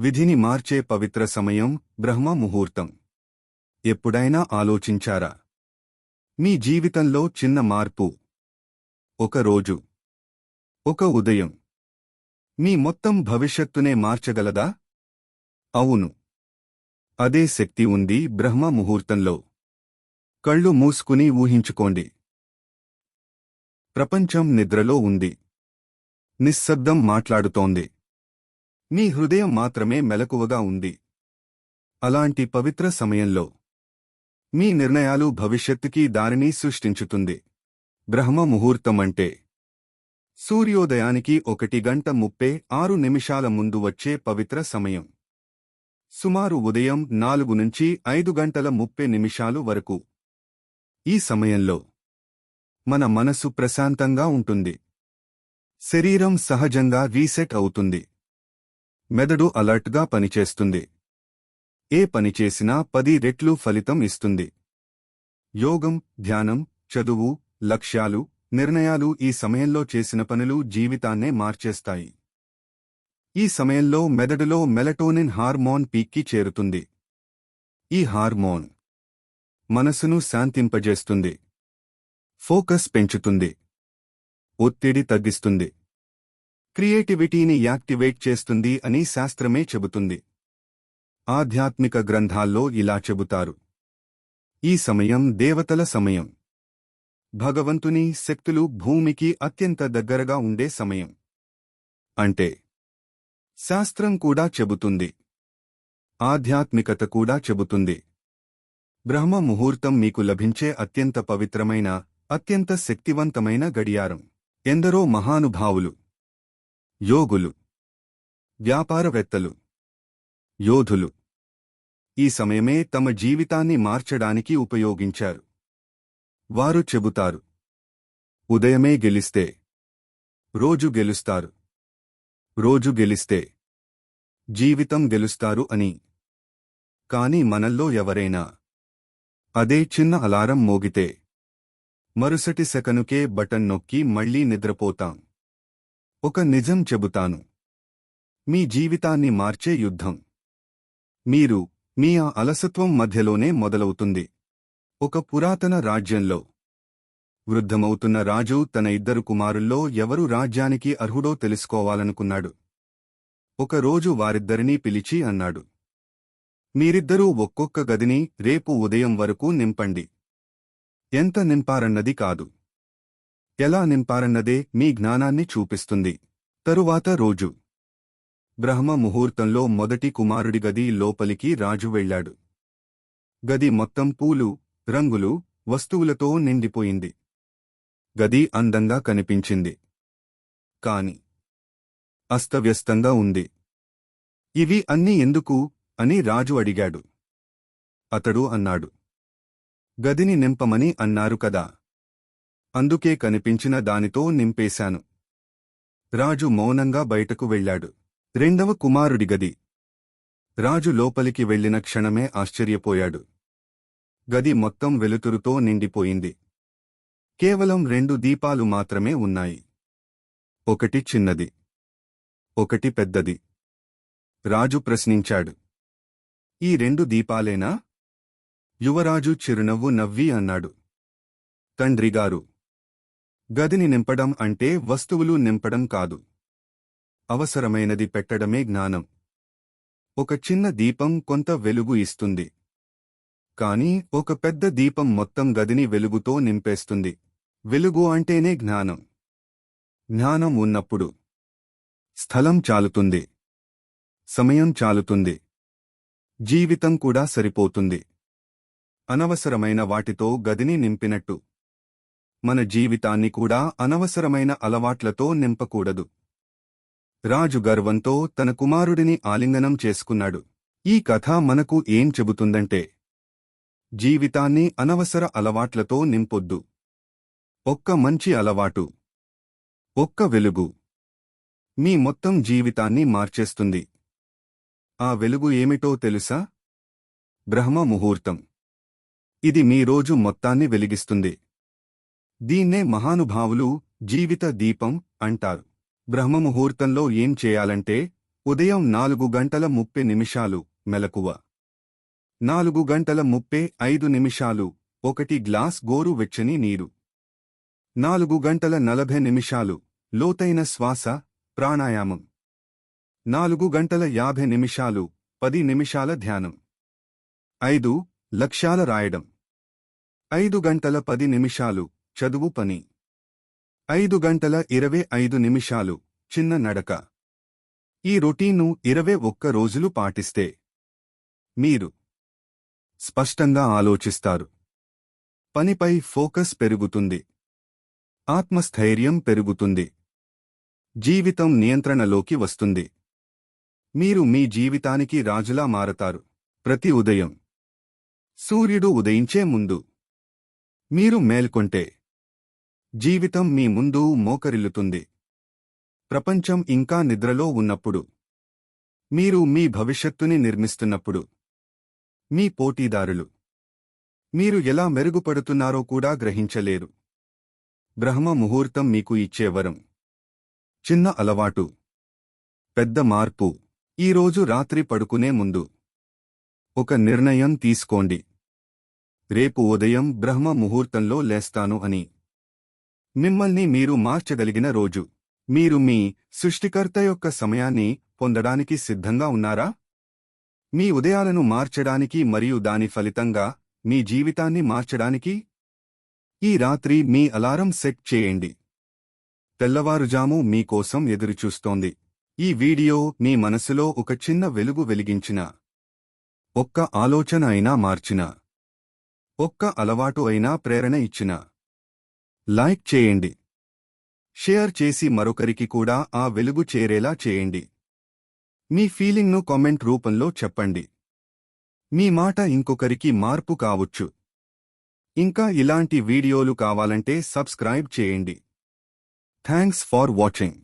విధిని మార్చే పవిత్ర సమయం బ్రహ్మ ముహూర్తం ఎప్పుడైనా ఆలోచించారా? మీ జీవితంలో చిన్న మార్పు. ఒక రోజు. ఒక ఉదయం. మీ మొత్తం భవిష్యత్తునే మార్చగలదా? అవును. అదే శక్తి ఉంది బ్రహ్మ ముహూర్తంలో కళ్ళు మూసుకుని ఊహించుకోండి. ప్రపంచం నిద్రలో ఉంది. నిశ్శబ్దం మాట్లాడుతోంది. మీ హృదయం మాత్రమే మెలకువగా ఉంది. అలాంటి పవిత్ర సమయంలో మీ నిర్ణయాలు భవిష్యత్తుకి దారిని సృష్టించుతుంది. బ్రహ్మ ముహూర్తం అంటే సూర్యోదయానికి ఒకటి గంట ముప్పై ఆరు నిమిషాల ముందు వచ్చే పవిత్ర సమయం. సుమారు ఉదయం నాలుగు నుంచి ఐదు గంటల ముప్పై నిమిషాలు వరకు. ఈ సమయంలో మన మనసు ప్రశాంతంగా ఉంటుంది. శరీరం సహజంగా రీసెట్ అవుతుంది. మెదడు అలర్ట్గా పనిచేస్తుంది. ఏ పని చేసినా పది రెట్లు ఫలితం ఇస్తుంది. యోగం ధ్యానం చదువు లక్ష్యాలు నిర్ణయాలు ఈ సమయంలో చేసిన పనులు జీవితాన్నే మార్చేస్తాయి. ఈ సమయంలో మెదడులో మెలటోనిన్ హార్మోన్ పీక్కి చేరుతుంది. ఈ హార్మోన్ మనసును శాంతింపజేస్తుంది. ఫోకస్ పెంచుతుంది. ఒత్తిడి తగ్గిస్తుంది. క్రియేటివిటీని యాక్టివేట్ చేస్తుంది అని శాస్త్రమే చెబుతుంది. ఆధ్యాత్మిక గ్రంథాల్లో ఇలా చెబుతారు. ఈ సమయం దేవతల సమయం. భగవంతుని శక్తులు భూమికి అత్యంత దగ్గరగా ఉండే సమయం. అంటే శాస్త్రం కూడా చెబుతుంది. ఆధ్యాత్మికత కూడా చెబుతుంది. బ్రహ్మ ముహూర్తం మీకు లభించే అత్యంత పవిత్రమైన అత్యంత శక్తివంతమైన గడియారం. ఎందరో మహానుభావులు యోగులు వ్యాపారవేత్తలు యోధులు ఈ సమయమే తమ జీవితాన్ని మార్చడానికి ఉపయోగించారు. వారు చెబుతారు ఉదయమే గెలిస్తే రోజు గెలుస్తారు రోజు గెలిస్తే జీవితం గెలుస్తారు అని. కాని మనల్లో ఎవరైనా అదే చిన్న అలారం మోగితే మరుసటి సెకనుకే బటన్ నొక్కి మళ్ళీ నిద్రపోతాం. ఒక నిజం చెబుతాను. మీ జీవితాన్ని మార్చే యుద్ధం. మీరు మీ ఆ అలసత్వం మధ్యలోనే మొదలవుతుంది. ఒక పురాతన రాజ్యంలో. వృద్ధమవుతున్న రాజు తన ఇద్దరు కుమారుల్లో ఎవరు రాజ్యానికి అర్హుడో తెలుసుకోవాలనుకున్నాడు. ఒకరోజు వారిద్దరినీ పిలిచి అన్నాడు. మీరిద్దరూ ఒక్కొక్క గదిని రేపు ఉదయం వరకు నింపండి. ఎంత నింపారన్నది కాదు. ఎలా నింపారన్నదే మీ జ్ఞానాన్ని చూపిస్తుంది. తరువాత రోజు. బ్రహ్మ ముహూర్తంలో మొదటి కుమారుడి గది లోపలికి రాజు వెళ్ళాడు. గది మొత్తం పూలు రంగులు వస్తువులతో నిండిపోయింది. గది అందంగా కనిపించింది. కాని అస్తవ్యస్తంగా ఉంది. ఇవి అన్నీ ఎందుకు? అని రాజు అడిగాడు. అతడు అన్నాడు. గదిని నింపమని అన్నారు కదా. అందుకే కనిపించిన దానితో నింపేశాను. రాజు మౌనంగా బయటకు వెళ్ళాడు. రెండవ కుమారుడి గది. రాజు లోపలికి వెళ్ళిన క్షణమే ఆశ్చర్యపోయాడు. గది మొత్తం వెలుతురుతో నిండిపోయింది. కేవలం రెండు దీపాలు మాత్రమే ఉన్నాయి. ఒకటి చిన్నది. ఒకటి పెద్దది. రాజు ప్రశ్నించాడు. ఈ రెండు దీపాలేనా? యువరాజు చిరునవ్వు నవ్వి అన్నాడు. తండ్రిగారు గదిని నింపడం అంటే వస్తువులు నింపడం కాదు. అవసరమైనది పెట్టడమే జ్ఞానం. ఒక చిన్న దీపం కొంత వెలుగు ఇస్తుంది. కాని ఒక పెద్ద దీపం మొత్తం గదిని వెలుగుతో నింపేస్తుంది. వెలుగు అంటేనే జ్ఞానం. జ్ఞానం ఉన్నప్పుడు స్థలం చాలుతుంది. సమయం చాలుతుంది. జీవితం కూడా సరిపోతుంది. అనవసరమైన వాటితో గదిని నింపినట్టు. మన జీవితాన్ని కూడా అనవసరమైన అలవాట్లతో నింపకూడదు. రాజు గర్వంతో తన కుమారుడిని ఆలింగనం చేసుకున్నాడు. ఈ కథ మనకు ఏం చెబుతుందంటే జీవితాన్ని అనవసర అలవాట్లతో నింపొద్దు. ఒక్క మంచి అలవాటు ఒక్క వెలుగు మీ మొత్తం జీవితాన్ని మార్చేస్తుంది. ఆ వెలుగు ఏమిటో తెలుసా? బ్రహ్మ ముహూర్తం. ఇది మీ రోజు మొత్తాన్ని వెలిగిస్తుంది. దీన్నే మహానుభావులు జీవిత దీపం అంటారు. బ్రహ్మముహూర్తంలో ఏం చేయాలంటే ఉదయం నాలుగు గంటల ముప్పై నిమిషాలు మెలకువ. నాలుగు గంటల ముప్పై ఐదు నిమిషాలు ఒకటి గ్లాస్ గోరు వెచ్చని నీరు. నాలుగు గంటల నలభై నిమిషాలు లోతైన శ్వాస ప్రాణాయామం. నాలుగు గంటల యాభై నిమిషాలు పది నిమిషాల ధ్యానం. ఐదు లక్ష్యాల రాయడం. ఐదు గంటల పది నిమిషాలు చదువు పని. ఐదు గంటల ఇరవై ఐదు నిమిషాలు చిన్న నడక. ఈ రొటీన్ను ఇరవై ఒక్క రోజులు పాటిస్తే మీరు స్పష్టంగా ఆలోచిస్తారు. పనిపై ఫోకస్ పెరుగుతుంది. ఆత్మస్థైర్యం పెరుగుతుంది. జీవితం నియంత్రణలోకి వస్తుంది. మీరు మీ జీవితానికి రాజులా మారతారు. ప్రతి ఉదయం. సూర్యుడు ఉదయించే ముందు. మీరు మేల్కొంటే జీవితం మీ ముందు మోకరిల్లుతుంది. ప్రపంచం ఇంకా నిద్రలో ఉన్నప్పుడు. మీరు మీ భవిష్యత్తుని నిర్మిస్తున్నప్పుడు. మీ పోటీదారులు. మీరు ఎలా మెరుగుపడుతున్నారో కూడా గ్రహించలేరు. బ్రహ్మ ముహూర్తం మీకు ఇచ్చే వరం. చిన్న అలవాటు. పెద్ద మార్పు. ఈరోజు రాత్రి పడుకునే ముందు. ఒక నిర్ణయం తీసుకోండి. రేపు ఉదయం బ్రహ్మ ముహూర్తంలో లేస్తాను అని. మిమ్మల్ని మీరు మార్చగలిగిన రోజు. మీరు మీ సృష్టికర్త యొక్క సమయాన్ని పొందడానికి సిద్ధంగా ఉన్నారా? మీ ఉదయాలను మార్చడానికి మరియు దాని ఫలితంగా మీ జీవితాన్ని మార్చడానికి? ఈ రాత్రి మీ అలారం సెట్ చేయండి. తెల్లవారుజాము మీకోసం ఎదురుచూస్తోంది. ఈ వీడియో మీ మనసులో ఒక చిన్న వెలుగు వెలిగించిన ఒక్క ఆలోచన అయినా మార్చిన ఒక్క అలవాటు అయినా ప్రేరణ ఇచ్చిన లైక్ చేయండి. షేర్ చేసి మరొకరికి కూడా ఆ వెలుగు చేరేలా చేయండి. మీ ఫీలింగ్ను కామెంట్ రూపంలో చెప్పండి. మీ మాట ఇంకొకరికి మార్పు కావచ్చు. ఇంకా ఇలాంటి వీడియోలు కావాలంటే సబ్స్క్రైబ్ చేయండి. Thanks for watching.